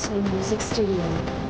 so music studio.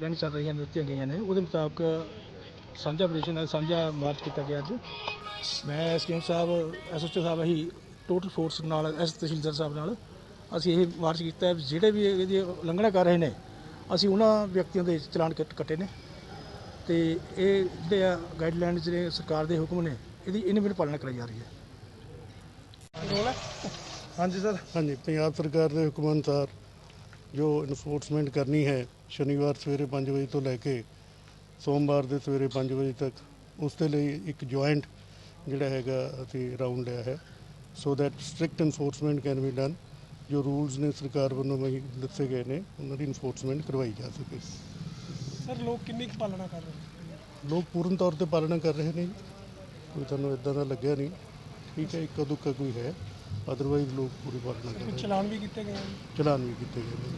ਲੈਣ ਚੱਲ ਰਹੀਆਂ ਦਿੱਤੀਆਂ ਗਈਆਂ ਨੇ। ਉਹਦੇ ਮੁਤਾਬਕ ਸਾਂਝਾ ਆਪਰੇਸ਼ਨ ਹੈ, ਸਾਂਝਾ ਮਾਰਚ ਕੀਤਾ ਗਿਆ ਅੱਜ। ਮੈਂ ਐਸਕੇਐਮ ਸਾਹਿਬ ਐਸਓਚਓ ਸਾਹਿਬ ਅਸੀਂ ਟੋਟਲ ਫੋਰਸ ਨਾਲ ਐਸ ਤਹਿਸੀਲਦਾਰ ਸਾਹਿਬ ਨਾਲ ਅਸੀਂ ਇਹ ਮਾਰਚ ਕੀਤਾ ਹੈ। ਜਿਹੜੇ ਵੀ ਇਹਦੀ ਉਲੰਘਣਾ ਕਰ ਰਹੇ ਨੇ, ਅਸੀਂ ਉਹਨਾਂ ਵਿਅਕਤੀਆਂ ਦੇ ਚਲਾਨ ਕੱਟ- ਕੱਟੇ ਨੇ। ਤੇ ਇਹ ਜਿਹੜੇ ਆ ਗਾਈਡਲਾਈਨ ਜਿਹੜੇ ਸਰਕਾਰ ਦੇ ਹੁਕਮ ਨੇ, ਇਹਦੀ ਇਹਨਾਂ ਦੀ ਪਾਲਣਾ ਕਰਾਈ ਜਾ ਰਹੀ ਹੈ। ਹਾਂਜੀ ਸਰ। ਹਾਂਜੀ ਪੰਜਾਬ ਸਰਕਾਰ ਦੇ ਹੁਕਮ ਅਨੁਸਾਰ ਜੋ ਇਨਫੋਰਸਮੈਂਟ ਕਰਨੀ ਹੈ ਸ਼ਨੀਵਾਰ ਸਵੇਰੇ 5 ਵਜੇ ਤੋਂ ਲੈ ਕੇ ਸੋਮਵਾਰ ਦੇ ਸਵੇਰੇ 5 ਵਜੇ ਤੱਕ ਉਸ ਦੇ ਲਈ ਇੱਕ ਜੁਆਇੰਟ ਜਿਹੜਾ ਹੈਗਾ ਅਸੀਂ ਰਾਉਂਡ ਲਿਆ ਹੈ। So that strict enforcement can be done ਜੋ ਰੂਲਸ ਨੇ ਸਰਕਾਰ ਵੱਲੋਂ ਵਹੀ ਦੱਸੇ ਗਏ ਨੇ ਉਹਨਾਂ ਦੀ ਇਨਫੋਰਸਮੈਂਟ ਕਰਵਾਈ ਜਾ ਸਕੇ। ਸਰ ਲੋਕ ਕਿੰਨੀ ਕੁ ਪਾਲਣਾ ਕਰ ਰਹੇ ਨੇ? ਲੋਕ ਪੂਰਨ ਤੌਰ ਤੇ ਪਾਲਣਾ ਕਰ ਰਹੇ ਨੇ। ਕੋਈ ਤੁਹਾਨੂੰ ਇਦਾਂ ਦਾ ਲੱਗਿਆ ਨਹੀਂ। ਠੀਕ ਹੈ ਇੱਕਾ ਦੁੱਕਾ ਕੋਈ ਹੈ। ਅਦਰਵਾਈਜ਼ ਲੋਕ ਪੂਰੀ ਪਾਲਣਾ ਕਰ ਰਹੇ ਚਲਾਨ ਵੀ ਕੀਤੇ ਗਏ ਚਲਾਨ ਵੀ ਕੀਤੇ ਗਏ ਨੇ।